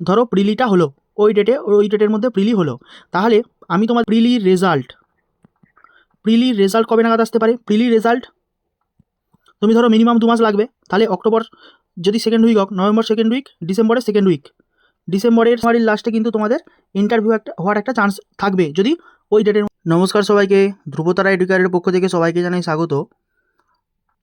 ধরো প্রিলিটা হলো, ওই ডেটে ওই ডেটের মধ্যে প্রিলি হলো। তাহলে আমি তোমার প্রিলির রেজাল্ট প্রিলির রেজাল্ট কবে নাগাদ আসতে পারে? প্রিলি রেজাল্ট তুমি ধরো মিনিমাম দু মাস লাগবে। তাহলে অক্টোবর যদি সেকেন্ড উইক হোক, নভেম্বর সেকেন্ড উইক ডিসেম্বরের সেকেন্ড উইক ডিসেম্বরের জানুয়ারির লাস্টে কিন্তু তোমাদের ইন্টারভিউ একটা, হওয়ার একটা চান্স থাকবে। যদি ওই ডেটের নমস্কার সবাইকে ধ্রুবতারা এডুকেয়ারের পক্ষ থেকে সবাইকে জানাই স্বাগত।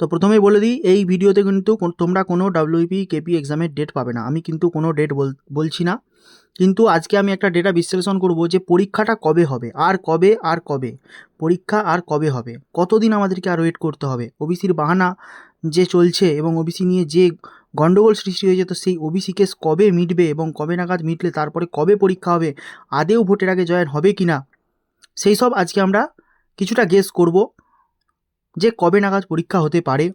তো প্রথমেই বলে দিই, এই ভিডিওতে কিন্তু তোমরা কোনো ডাব্লিউপি কেপি এক্সামের ডেট পাবে না। আমি কিন্তু কোনো ডেট বলছি না। কিন্তু আজকে আমি একটা ডেটা বিশ্লেষণ করব যে পরীক্ষাটা কবে হবে? আর কবে আর কবে? পরীক্ষা আর কবে হবে? কতদিন আমাদেরকে আর ওয়েট করতে হবে? ওবিসির বাহানা যে চলছে এবং ওবিসি নিয়ে যে গণ্ডগোল সৃষ্টি হয়েছে, তো সেই ওবিসি কেস কবে মিটবে এবং কবে নাগাদ মিটলে তারপরে কবে পরীক্ষা হবে? আদেও ভোটের আগে জয়েন হবে কি না সেই সব আজকে আমরা কিছুটা গেস করব। যে কবে নাগাদ পরীক্ষা হতে পারে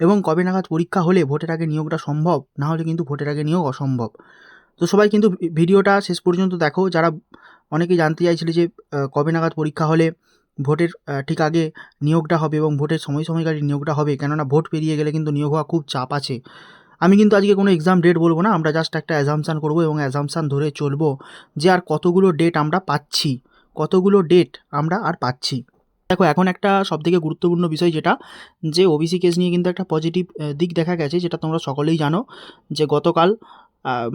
এবং কবে নাগাদ পরীক্ষা হলে ভোটের আগে নিয়োগটা সম্ভব, না হলে কিন্তু ভোটের আগে নিয়োগ অসম্ভব। তো সবাই কিন্তু ভিডিওটা শেষ পর্যন্ত দেখো। যারা অনেকেই জানতে চাইছিলে যে কবে নাগাদ পরীক্ষা হলে ভোটের ঠিক আগে নিয়োগটা হবে এবং ভোটের সময় সময়কালীন নিয়োগটা হবে, কেননা ভোট পেরিয়ে গেলে কিন্তু নিয়োগ হওয়া খুব চাপ আছে। আমি কিন্তু আজকে কোনো এক্সাম ডেট বলব না, আমরা জাস্ট একটা অ্যাজামশান করব এবং অ্যাজামশান ধরে চলবো যে আর কতগুলো ডেট আমরা পাচ্ছি, কতগুলো ডেট আমরা আর পাচ্ছি। দেখো, এখন একটা সবথেকে গুরুত্বপূর্ণ বিষয় যেটা, যে ওবিসি কেস নিয়ে কিন্তু একটা পজিটিভ দিক দেখা গেছে, যেটা তোমরা সকলেই জানো, যে গতকাল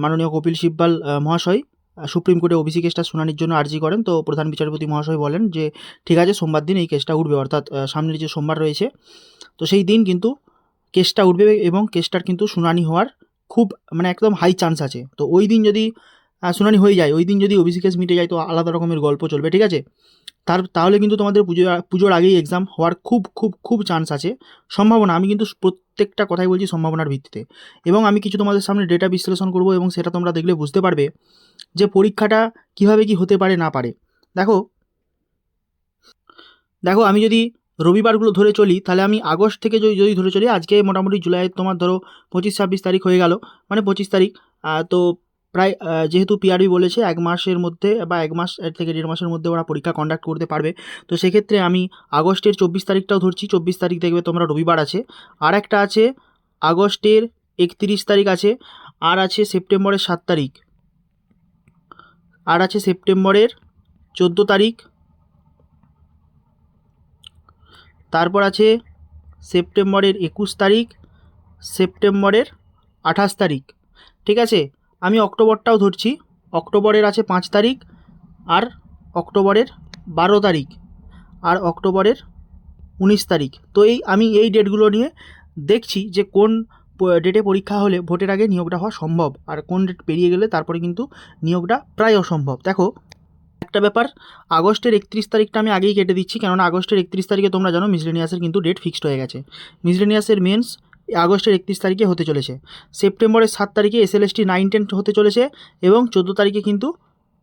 মাননীয় কপিল সিব্বাল মহাশয় সুপ্রিম কোর্টে ওবিসি কেসটা শুনানির জন্য আর্জি করেন। তো প্রধান বিচারপতি মহাশয় বলেন যে, ঠিক আছে, সোমবার দিন এই কেসটা উঠবে। অর্থাৎ সামনের যে সোমবার রয়েছে, তো সেই দিন কিন্তু কেসটা উঠবে এবং কেসটার কিন্তু শুনানি হওয়ার খুব মানে একদম হাই চান্স আছে। তো ওই দিন যদি শুনানি হয়ে যায়, ওই দিন যদি ওবিসি কেস মিটে যায়, তো আলাদা রকমের গল্প চলবে, ঠিক আছে? তার, তাহলে কিন্তু তোমাদের পুজো, পুজোর আগেই এক্সাম হওয়ার খুব খুব খুব চান্স আছে। সম্ভাবনা, আমি কিন্তু প্রত্যেকটা কথাই বলছি সম্ভাবনার ভিত্তিতে। এবং আমি কিছু তোমাদের সামনে ডেটা বিশ্লেষণ করব এবং সেটা তোমরা দেখলে বুঝতে পারবে যে পরীক্ষাটা কীভাবে কি হতে পারে, না পারে। দেখো দেখো, আমি যদি রবিবারগুলো ধরে চলি, তাহলে আমি আগস্ট থেকে যদি যদি ধরে চলি, আজকে মোটামুটি জুলাইয়ের তোমার ধরো পঁচিশ, ছাব্বিশ তারিখ হয়ে গেল। মানে পঁচিশ তারিখ তো প্রায় যেহেতু পিআরবি বলেছে, এক মাসের মধ্যে বা এক মাস থেকে দেড় মাসের মধ্যে ওরা পরীক্ষা কন্ডাক্ট করতে পারবে। তো সেক্ষেত্রে আমি আগস্টের চব্বিশ তারিখটাও ধরছি। চব্বিশ তারিখ দেখবে তোমরা রবিবার আছে। আর একটা আছে, আগস্টের একত্রিশ তারিখ আছে, আর আছে সেপ্টেম্বরের সাত তারিখ। আর আছে সেপ্টেম্বরের চোদ্দ তারিখ। তারপর আছে সেপ্টেম্বরের একুশ তারিখ, সেপ্টেম্বরের আঠাশ তারিখ। ঠিক আছে? আমি অক্টোবরটাও ধরছি। অক্টোবরের আছে পাঁচ তারিখ আর অক্টোবরের বারো তারিখ আর অক্টোবরের উনিশ তারিখ। তো এই আমি এই ডেটগুলো নিয়ে দেখছি যে কোন ডেটে পরীক্ষা হলে ভোটের আগে নিয়োগটা হওয়া সম্ভব আর কোন ডেট পেরিয়ে গেলে তারপরে কিন্তু নিয়োগটা প্রায় অসম্ভব। দেখো, একটা ব্যাপার, আগস্টের একত্রিশ তারিখটা আমি আগেই কেটে দিচ্ছি কেননা আগস্টের একত্রিশ তারিখে তোমরা জানো মিসলেনিয়াসের কিন্তু ডেট ফিক্সড হয়ে গেছে। মিসলেনিয়াসের মেন্স আগস্টের একত্রিশ তারিখে হতে চলেছে। সেপ্টেম্বরের সাত তারিখে এসএলএসটি নাইন টেন হতে চলেছে এবং চোদ্দ তারিখে কিন্তু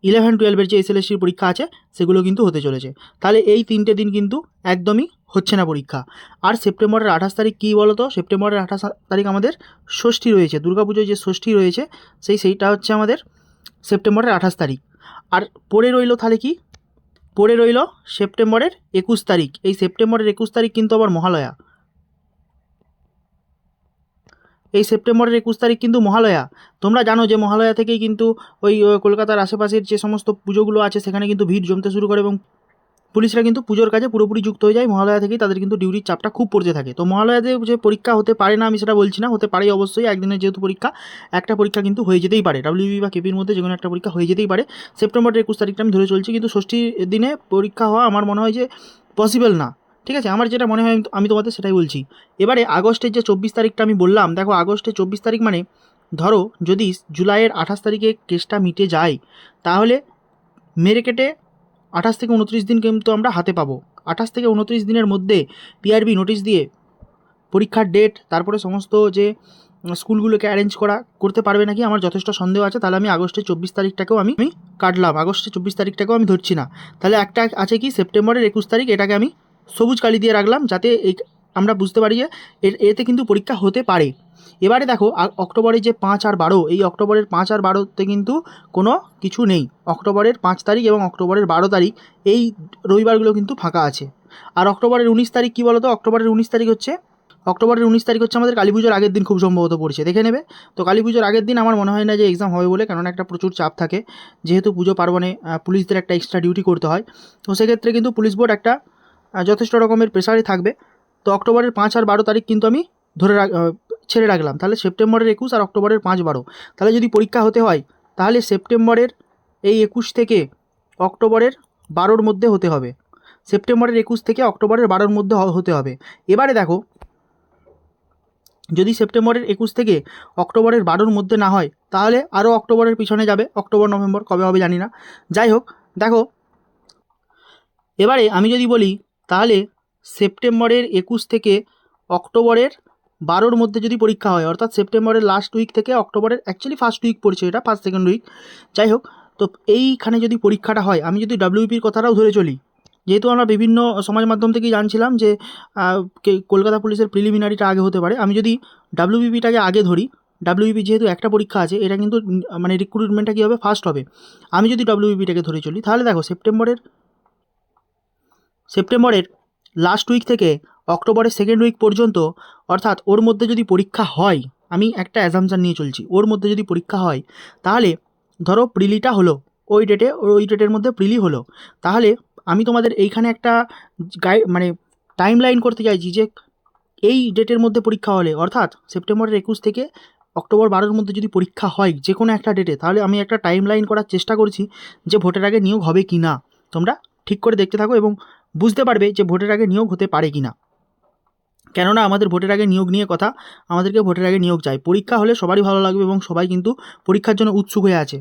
ইলেভেন টুয়েলভের যে এস এসএলএসটির পরীক্ষা আছে, সেগুলো কিন্তু হতে চলেছে। তাহলে এই তিনটে দিন কিন্তু একদমই হচ্ছে না পরীক্ষা। আর সেপ্টেম্বরের আঠাশ তারিখ কী বলো তো সেপ্টেম্বরের আঠাশ তারিখ আমাদের ষষ্ঠী রয়েছে। দুর্গাপুজোয় যে ষষ্ঠী রয়েছে, সেই সেইটা হচ্ছে আমাদের সেপ্টেম্বরের আঠাশ তারিখ। আর পড়ে রইল তাহলে কি? পড়ে রইল সেপ্টেম্বরের একুশ তারিখ। এই সেপ্টেম্বরের একুশ তারিখ কিন্তু আবার মহালয়া। এই সেপ্টেম্বরের একুশ তারিখ কিন্তু মহালয়া। তোমরা জানো যে মহালয়া থেকেই কিন্তু ওই কলকাতার আশেপাশের যে সমস্ত পুজোগুলো আছে, সেখানে কিন্তু ভিড় জমতে শুরু করে এবং পুলিশরা কিন্তু পুজোর কাজে পুরোপুরি যুক্ত হয়ে যায়। মহালয়া থেকেই তাদের কিন্তু ডিউটির চাপটা খুব পড়তে থাকে। তো মহালয়াতে যে পরীক্ষা হতে পারে না, আমি সেটা বলছি না, হতে পারে অবশ্যই। একদিনের যেহেতু পরীক্ষা, একটা পরীক্ষা কিন্তু হয়ে যেতেই পারে। ডাব্লিউবি বা কেপির মধ্যে যে কোনো একটা পরীক্ষা হয়ে যেতেই পারে। সেপ্টেম্বরের একুশ তারিখটা আমি ধরে চলছি, কিন্তু ষষ্ঠীর দিনে পরীক্ষা হওয়া আমার মনে হয় যে পসিবল না। ঠিক আছে? আমার যেটা মনে হয় আমি- তোমাদের সেটাই বলছি। এবারে আগস্টের যে চব্বিশ তারিখটা আমি বললাম, দেখো আগস্টের চব্বিশ তারিখ মানে ধরো যদি জুলাইয়ের আঠাশ তারিখে কেসটা মিটে যায়, তাহলে মেরে কেটে আঠাশ থেকে উনত্রিশ দিন কিন্তু আমরা হাতে পাবো। আঠাশ থেকে উনত্রিশ দিনের মধ্যে পিআরবি নোটিশ দিয়ে পরীক্ষার ডেট তারপরে সমস্ত যে স্কুলগুলোকে অ্যারেঞ্জ করা, করতে পারবে নাকি? আমার যথেষ্ট সন্দেহ আছে। তাহলে আমি আগস্টের চব্বিশ তারিখটাকেও আমি আমি কাটলাম। আগস্টের চব্বিশ তারিখটাকেও আমি ধরছি না। তাহলে একটা আছে কি? সেপ্টেম্বরের একুশ তারিখ, এটাকে আমি সবুজ কালি দিয়ে রাখলাম যাতে এই আমরা বুঝতে পারি যে এতে কিন্তু পরীক্ষা হতে পারে। এবারে দেখো অক্টোবরের যে পাঁচ আর বারো, এই অক্টোবরের পাঁচ আর বারোতে কিন্তু কোনো কিছু নেই। অক্টোবরের পাঁচ তারিখ এবং অক্টোবরের বারো তারিখ, এই রবিবারগুলো কিন্তু ফাঁকা আছে। আর অক্টোবরের উনিশ তারিখ কী বলো তো অক্টোবরের উনিশ তারিখ হচ্ছে, অক্টোবরের উনিশ তারিখ হচ্ছে আমাদের কালী পুজোর আগের দিন খুব সম্ভবত পড়ছে। দেখে নেবে? তো কালী পুজোর আগের দিন আমার মনে হয় না যে এক্সাম হবে বলে কারণ একটা প্রচুর চাপ থাকে। যেহেতু পুজো পার্বণে পুলিশদের একটা এক্সট্রা ডিউটি করতে হয়। তো সেক্ষেত্রে কিন্তু পুলিশ বোর্ড একটা যথেষ্ট রকমের প্রেসারে থাকবে। তো অক্টোবরের পাঁচ আর বারো তারিখ কিন্তু আমি ধরে ছেড়ে রাখলাম। তাহলে সেপ্টেম্বরের একুশ আর অক্টোবরের পাঁচ বারো। তাহলে যদি পরীক্ষা হতে হয়, তাহলে সেপ্টেম্বরের এই একুশ থেকে অক্টোবরের বারোর মধ্যে হতে হবে। সেপ্টেম্বরের একুশ থেকে অক্টোবরের বারোর মধ্যে হতে হবে। এবারে দেখো, যদি সেপ্টেম্বরের একুশ থেকে অক্টোবরের বারোর মধ্যে না হয়, তাহলে আরও অক্টোবরের পিছনে যাবে। অক্টোবর, নভেম্বর, কবে হবে জানি না। যাই হোক, দেখো, এবারে আমি যদি বলি তাহলে সেপ্টেম্বরের একুশ থেকে অক্টোবরের বারোর মধ্যে যদি পরীক্ষা হয়, অর্থাৎ সেপ্টেম্বরের লাস্ট উইক থেকে অক্টোবরের অ্যাকচুয়ালি ফার্স্ট উইক পড়ছে এটা ফার্স্ট সেকেন্ড উইক যাই হোক, তো এইখানে যদি পরীক্ষাটা হয়, আমি যদি ডাব্লিউপির কথাটাও ধরে চলি, যেহেতু আমরা বিভিন্ন সমাজ মাধ্যম থেকেই জানছিলাম যে কলকাতা পুলিশের প্রিলিমিনারিটা আগে হতে পারে, আমি যদি ডাব্লিউবিপিটাকে আগে ধরি ডাব্লিউবিপি যেহেতু একটা পরীক্ষা আছে, এটা কিন্তু মানে রিক্রুটমেন্টটা কী হবে? ফার্স্ট হবে। আমি যদি ডাব্লিউবিপিটাকে ধরে চলি, তাহলে দেখো, সেপ্টেম্বরের সেপ্টেম্বরের লাস্ট উইক থেকে অক্টোবরের সেকেন্ড উইক পর্যন্ত, অর্থাৎ ওর মধ্যে যদি পরীক্ষা হয়, আমি একটা অ্যাজামশান নিয়ে চলছি, ওর মধ্যে যদি পরীক্ষা হয়, তাহলে ধরো প্রিলিটা হলো, ওই ডেটে ওই ডেটের মধ্যে প্রিলি হলো, তাহলে আমি তোমাদের এইখানে একটা গাই মানে টাইম লাইন করতে চাইছি যে এই ডেটের মধ্যে পরীক্ষা হলে, অর্থাৎ সেপ্টেম্বরের একুশ থেকে অক্টোবর বারোর মধ্যে যদি পরীক্ষা হয় যে কোনো একটা ডেটে তাহলে আমি একটা টাইম লাইন করার চেষ্টা করছি যে ভোটের আগে নিয়োগ হবে কি না তোমরা ঠিক করে দেখতে থাকো এবং বুঝতে পারবে যে ভোটের আগে নিয়োগ হতে পারে কি না কেননা আমাদের ভোটের আগে নিয়োগ নিয়ে কথা, আমাদেরকে ভোটের আগে নিয়োগ চাই। পরীক্ষা হলে সবারই ভালো লাগবে এবং সবাই কিন্তু পরীক্ষার জন্য উৎসুক হয়ে আছে।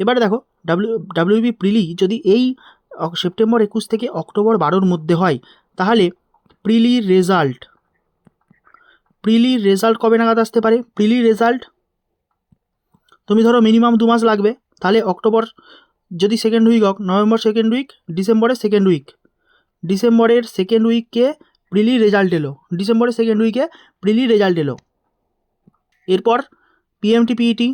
এবারে দেখো ডাব্লিউ ডাব্লিউবি প্রিলি যদি এই সেপ্টেম্বর একুশ থেকে অক্টোবর বারোর মধ্যে হয়, তাহলে প্রিলির রেজাল্ট প্রিলির রেজাল্ট কবে নাগাদ আসতে পারে? প্রিলির রেজাল্ট তুমি ধরো মিনিমাম দু মাস লাগবে, তাহলে অক্টোবর যদি সেকেন্ড উইক হোক, নভেম্বর সেকেন্ড উইক ডিসেম্বরের সেকেন্ড উইক ডিসেম্বরের সেকেন্ড উইকে প্রিলি রেজাল্ট এলো। ডিসেম্বরের সেকেন্ড উইকে প্রিলি রেজাল্ট এলো। এরপর পিএমটি পিইটি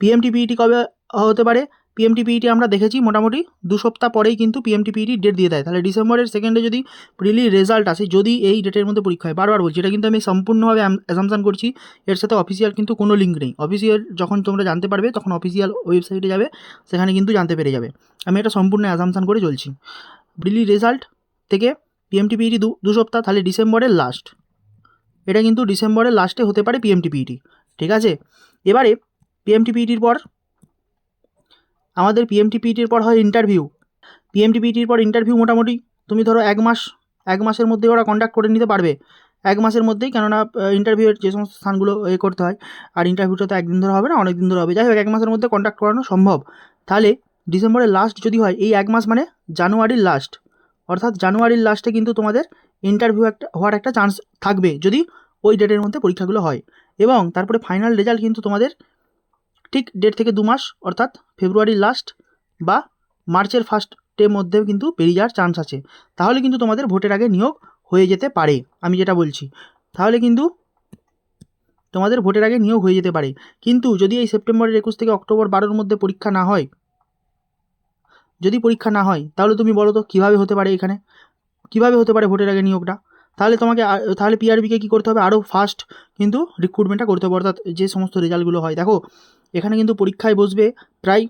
পিএমটি পিইটি কবে হতে পারে? পিএমটি পিইটি আমরা দেখেছি মোটামুটি দু সপ্তাহ পরেই কিন্তু পিএমটি পিইটি ডেট দিয়ে দেয়। তাহলে ডিসেম্বরের সেকেন্ডে যদি প্রিলি রেজাল্ট আসে, যদি এই ডেটের মধ্যে পরীক্ষা হয়, বারবার বলছি, এটা কিন্তু আমি সম্পূর্ণভাবে অ্যাজামশান করছি, এর সাথে অফিসিয়াল কিন্তু কোনো লিঙ্ক নেই। অফিসিয়াল যখন তোমরা জানতে পারবে, তখন অফিসিয়াল ওয়েবসাইটে যাবে, সেখানে কিন্তু জানতে পেরে যাবে। আমি এটা সম্পূর্ণ অ্যাজামশান করে চলছি। প্রিলি রেজাল্ট থেকে পিএমটি পিইটি দু দু সপ্তাহ, তাহলে ডিসেম্বরের লাস্ট এটা কিন্তু ডিসেম্বরের লাস্টে হতে পারে পিএমটি পিইটি ঠিক আছে? এবারে পিএমটি পিইটির পর, আমাদের পিএমটি পিইটির পর হয় ইন্টারভিউ পিএমটি পিইটির পর ইন্টারভিউ মোটামুটি, তুমি ধরো এক মাস, এক মাসের মধ্যে ওরা কন্ট্যাক্ট করে নিতে পারবে। এক মাসের মধ্যেই, কেননা ইন্টারভিউয়ের যে সমস্ত স্থানগুলো, এ করতে হয়, আর ইন্টারভিউটা তো একদিন ধরে হবে না অনেক দিন ধরে হবে। যাই হোক, এক মাসের মধ্যে কন্ট্যাক্ট করানো সম্ভব। তাহলে ডিসেম্বরের লাস্ট যদি হয়, এই এক মাস মানে জানুয়ারির লাস্ট অর্থাৎ জানুয়ারির লাস্টে কিন্তু তোমাদের ইন্টারভিউ একটা, হওয়ার একটা চান্স থাকবে যদি ওই ডেটের মধ্যে পরীক্ষাগুলো হয়। এবং তারপরে ফাইনাল রেজাল্ট কিন্তু তোমাদের ঠিক ডেট থেকে দু মাস, অর্থাৎ ফেব্রুয়ারির লাস্ট বা মার্চের ফার্স্টের মধ্যে কিন্তু পেরিয়ে যাওয়ার চান্স আছে। তাহলে কিন্তু তোমাদের ভোটের আগে নিয়োগ হয়ে যেতে পারে, আমি যেটা বলছি। তাহলে কিন্তু তোমাদের ভোটের আগে নিয়োগ হয়ে যেতে পারে। কিন্তু যদি এই সেপ্টেম্বরের একুশ থেকে অক্টোবর বারোর মধ্যে পরীক্ষা না হয় যদি পরীক্ষা না হয়, তাহলে তুমি বলো তো কীভাবে হতে পারে এখানে? কীভাবে হতে পারে ভোটের আগে নিয়োগটা? তাহলে তোমাকে তাহলে পিআরবিকে কী করতে হবে? আরও ফাস্ট কিন্তু রিক্রুটমেন্টটা করতে হবে, অর্থাৎ যে সমস্ত রেজাল্টগুলো হয়। দেখো, এখানে কিন্তু পরীক্ষায় বসবে প্রায়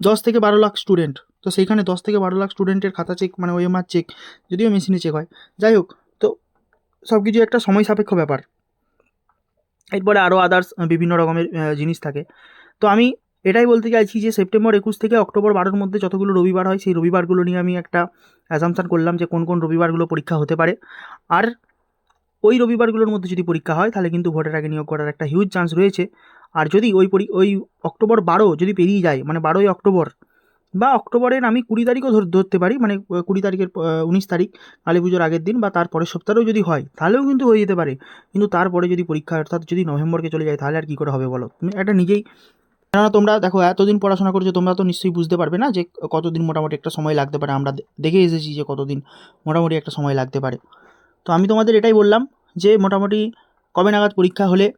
দশ থেকে বারো লাখ স্টুডেন্ট তো সেইখানে দশ থেকে বারো লাখ স্টুডেন্টের খাতা চেক মানে ওএমআর চেক যদিও মেশিনে চেক হয়। যাই হোক, তো সব কিছু একটা সময় সাপেক্ষ ব্যাপার। এরপরে আরও আদার্স বিভিন্ন রকমের জিনিস থাকে। তো আমি এটাই বলতে চাইছি যে সেপ্টেম্বর একুশ থেকে অক্টোবর বারোর মধ্যে যতগুলো রবিবার হয়, সেই রবিবারগুলো নিয়ে আমি একটা অ্যাজামশান করলাম যে কোন কোন রবিবারগুলো পরীক্ষা হতে পারে। আর ওই রবিবারগুলোর মধ্যে যদি পরীক্ষা হয়, তাহলে কিন্তু ভোটের আগে নিয়োগ করার একটা হিউজ চান্স রয়েছে। আর যদি ওই পরি, ওই অক্টোবর বারো যদি পেরিয়ে যায় মানে বারোই অক্টোবর, বা অক্টোবরের আমি কুড়ি তারিখও ধর, ধরতে পারি মানে কুড়ি তারিখের উনিশ তারিখ, কালী পুজোর আগের দিন বা তার পরের সপ্তাহেও যদি হয়, তাহলেও কিন্তু হয়ে যেতে পারে। কিন্তু তারপরে যদি পরীক্ষা, অর্থাৎ যদি নভেম্বরকে চলে যায়, তাহলে আর কী করে হবে বলো? তুমি একটা নিজেই কেননা তোমরা দেখো, এতদিন পড়াশোনা করছ, তোমরা তো নিশ্চয়ই বুঝতে পারবে না যে কতদিন মোটামুটি একটা সময় লাগতে পারে। আমরা দেখে এসেছি যে কতদিন মোটামুটি একটা সময় লাগতে পারে। তো আমি তোমাদের এটাই বললাম যে মোটামুটি কবে নাগাদ পরীক্ষা হলে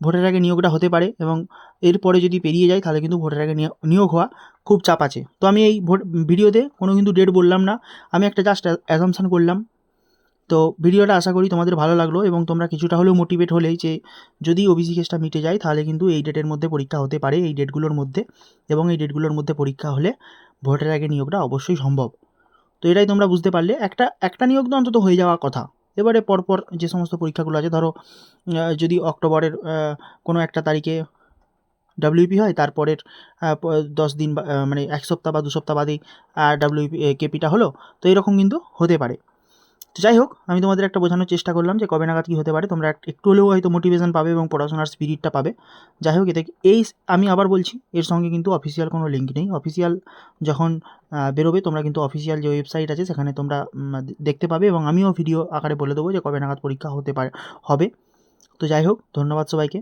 ভোটের আগে নিয়োগটা হতে পারে এবং এরপরে যদি পেরিয়ে যায় তাহলে কিন্তু ভোটের আগে নিয়- নিয়োগ হওয়া খুব চাপ আছে। তো আমি এই ভোট ভিডিওতে কোনো কিন্তু ডেট বললাম না। আমি একটা জাস্ট অ্যাজামশান করলাম তো ভিডিওটা আশা করি তোমাদের ভালো লাগল এবং তোমরা কিছুটা হলেও মোটিভেট হলেই যে যদি ওবিসি কেসটা মিটে যায় তাহলে কিন্তু এই ডেটের মধ্যে পরীক্ষা হতে পারে, এই ডেটগুলোর মধ্যে এবং এই ডেটগুলোর মধ্যে পরীক্ষা হলে ভোটের আগে নিয়োগটা অবশ্যই সম্ভব। তো এটাই তোমরা বুঝতে পারলে। একটা একটা নিয়োগ তো অন্তত হয়ে যাওয়ার কথা। এবারে পরপর যে সমস্ত পরীক্ষাগুলো আছে, ধরো যদি অক্টোবরের কোনো একটা তারিখে ডাব্লিউপি হয়, তারপরের দশ দিন মানে এক সপ্তাহ বা দু সপ্তাহ বাদেই ডাব্লিউপি কেপিটা হলো, তো এরকম কিন্তু হতে পারে। তো যাই হোক, আমি তোমাদের একটা বোঝানোর চেষ্টা করলাম যে কবে নাগাদ কী হতে পারে। তোমরা একটু হলেও হয়তো মোটিভেশন পাবে এবং পড়াশোনার স্পিরিটটা পাবে। যাই হোক, এতে এই আমি আবার বলছি, এর সঙ্গে কিন্তু অফিসিয়াল কোনো লিঙ্ক নেই। অফিসিয়াল যখন বেরোবে, তোমরা কিন্তু অফিসিয়াল যে ওয়েবসাইট আছে, সেখানে তোমরা দেখতে পাবে এবং আমিও ভিডিও আকারে বলে দেবো যে কবে নাগাদ পরীক্ষা হতে পারে, হবে। তো যাই হোক, ধন্যবাদ সবাইকে।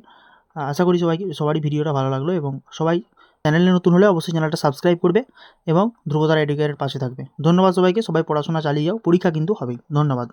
আশা করি সবাইকে, সবারই ভিডিওটা ভালো লাগল এবং সবাই চ্যানেলে নতুন হলে অবশ্যই চ্যানেলটা সাবস্ক্রাইব করবে এবং ধ্রুবতারা এডুকেয়ারের পাশে থাকবে। ধন্যবাদ সবাইকে, সবাই পড়াশোনা চালিয়ে যাও, পরীক্ষা কিন্তু হবেই। ধন্যবাদ।